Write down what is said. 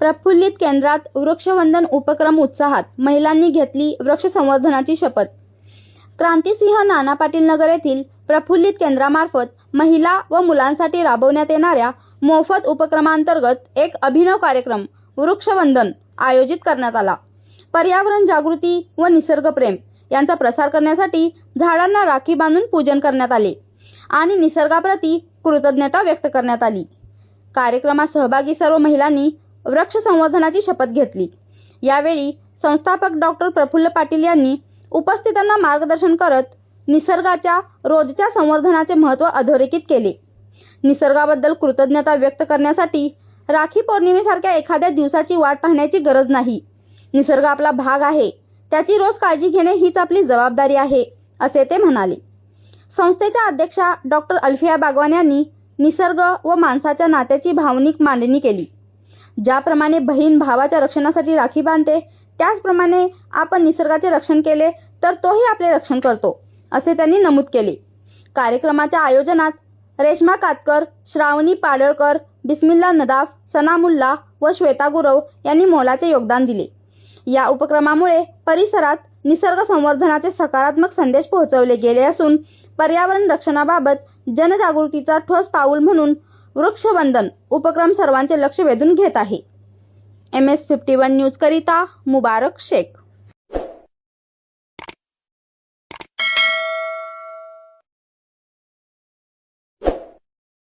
प्रफुल्लित केंद्रात वृक्षवंदन उपक्रम उत्साहात महिलांनी घेतली वृक्ष संवर्धनाची शपथ. क्रांतिसिंह नाना पाटील नगर येथील प्रफुल्लित केंद्रामार्फत महिला व मुलांसाठी राबवण्यात येणाऱ्या मोफत उपक्रमांतर्गत एक अभिनव कार्यक्रम वृक्षवंदन आयोजित करण्यात आला. पर्यावरण जागृती व निसर्गप्रेम यांचा प्रसार करण्यासाठी झाडांना राखी बांधून पूजन करण्यात आले. आणि निसर्गाप्रती कृतज्ञता व्यक्त करण्यात आली. कार्यक्रमात सहभागी सर्व महिलांनी वृक्ष संवर्धनाची शपथ घेतली. यावेळी संस्थापक डॉक्टर प्रफुल्ल पाटील यांनी उपस्थितांना मार्गदर्शन करत निसर्गाच्या रोजच्या संवर्धनाचे महत्त्व अधोरेखित केले. निसर्गाबद्दल कृतज्ञता व्यक्त करण्यासाठी राखी पौर्णिमेसारख्या एखाद्या दिवसाची वाट पाहण्याची गरज नाही. निसर्ग आपला भाग आहे. त्याची रोज काळजी घेणे हीच आपली जबाबदारी आहे असे ते म्हणाले. संस्थेच्या अध्यक्षा डॉक्टर अल्फिया बागवान यांनी निसर्ग व माणसाच्या नात्याची भावनिक मांडणी केली. ज्याप्रमाणे बहीण भावाच्या रक्षणासाठी राखी बांधते त्याचप्रमाणे आपण निसर्गाचे रक्षण केले तर तोही आपले रक्षण करतो असे त्यांनी नमूद केले. कार्यक्रमाच्या आयोजनात रेश्मा कातकर श्रावणी पाडळकर बिस्मिल्ला नदाफ सनामुल्ला व श्वेता गुरव यांनी मोलाचे योगदान दिले. या उपक्रमामुळे परिसरात निसर्ग संवर्धनाचे सकारात्मक संदेश पोहोचवले गेले असून पर्यावरण रक्षणाबाबत जनजागृतीचा ठोस पाऊल म्हणून वृक्षवंदन उपक्रम सर्वांचे लक्ष वेधून घेत आहे. M S fifty one news करिता मुबारक शेख.